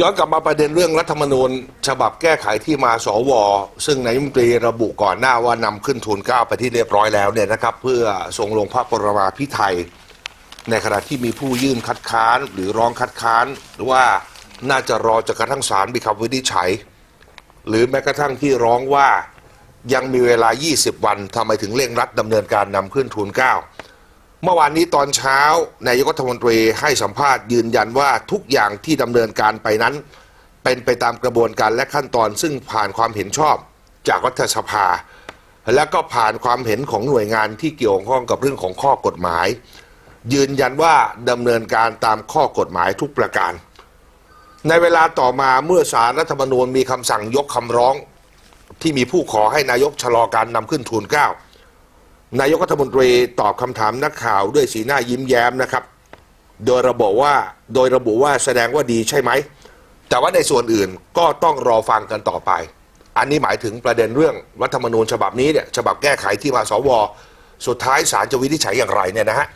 ย้อนกลับมาประเด็นเรื่องรัฐธรรมนูญ ฉบับแก้ไขที่มาสว ซึ่งนายมนตรีระบุก่อนหน้าว่านำขึ้นทูลเก้าไปที่เรียบร้อยแล้วเนี่ยนะครับ เพื่อทรงลงพระปรมาภิไธยในขณะที่มีผู้ยื่นคัดค้านหรือร้องคัดค้าน หรือว่าน่าจะรอจนกระทั่งศาลมีคำวินิจฉัย หรือแม้กระทั่งที่ร้องว่ายังมีเวลา 20 วันทำไมถึงเร่งรัดดำเนินการนำขึ้นทูลเก้า เมื่อวานนี้ตอนเช้านายกรัฐมนตรีให้สัมภาษณ์ยืนยันว่าทุกอย่างที่ดำเนินการไปนั้น เป็นไปตามกระบวนการและขั้นตอน ซึ่งผ่านความเห็นชอบจากรัฐสภา และก็ผ่านความเห็นของหน่วยงานที่เกี่ยวข้องกับเรื่องของข้อกฎหมาย ยืนยันว่าดำเนินการตามข้อกฎหมายทุกประการ ในเวลาต่อมาเมื่อสารรัฐธรรมนูญมีคำสั่งยกคำร้อง ที่มีผู้ขอให้นายกชะลอการนำขึ้นทูลเกล้า นายกรัฐมนตรีตอบคำถามนักข่าวด้วยสีหน้ายิ้มแย้มนะครับ โดยระบุว่าโดยระบุว่าแสดงว่าดีใช่ไหม แต่ว่าในส่วนอื่นก็ต้องรอฟังกันต่อไป อันนี้หมายถึงประเด็นเรื่องรัฐธรรมนูญฉบับนี้เนี่ยฉบับแก้ไขที่มาสว สุดท้ายศาลจะวินิจฉัยอย่างไรเนี่ยนะฮะ